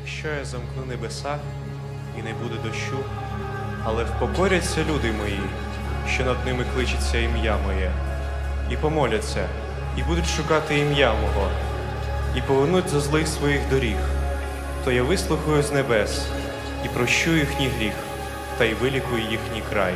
якщо я замкну небеса і не буде дощу, але впокоряться люди мої, що над ними кличеться ім'я моє, і помоляться, і будуть шукати ім'я мого, і повернуть за злих своїх доріг, то я вислухаю з небес і прощу їхній гріх, та й вилікую їхній край.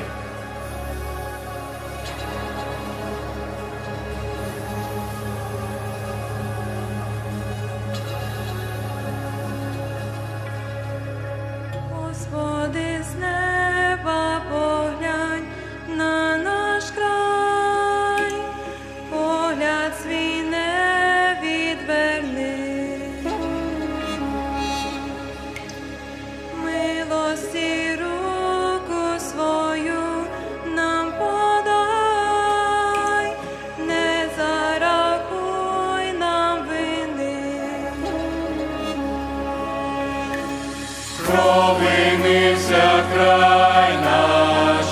Провинився край наш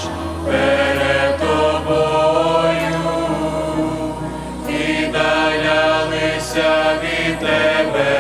перед тобою, віддалялися від тебе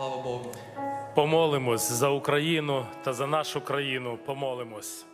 Слава Богу. Помолимось за Україну та за нашу країну. Помолимось.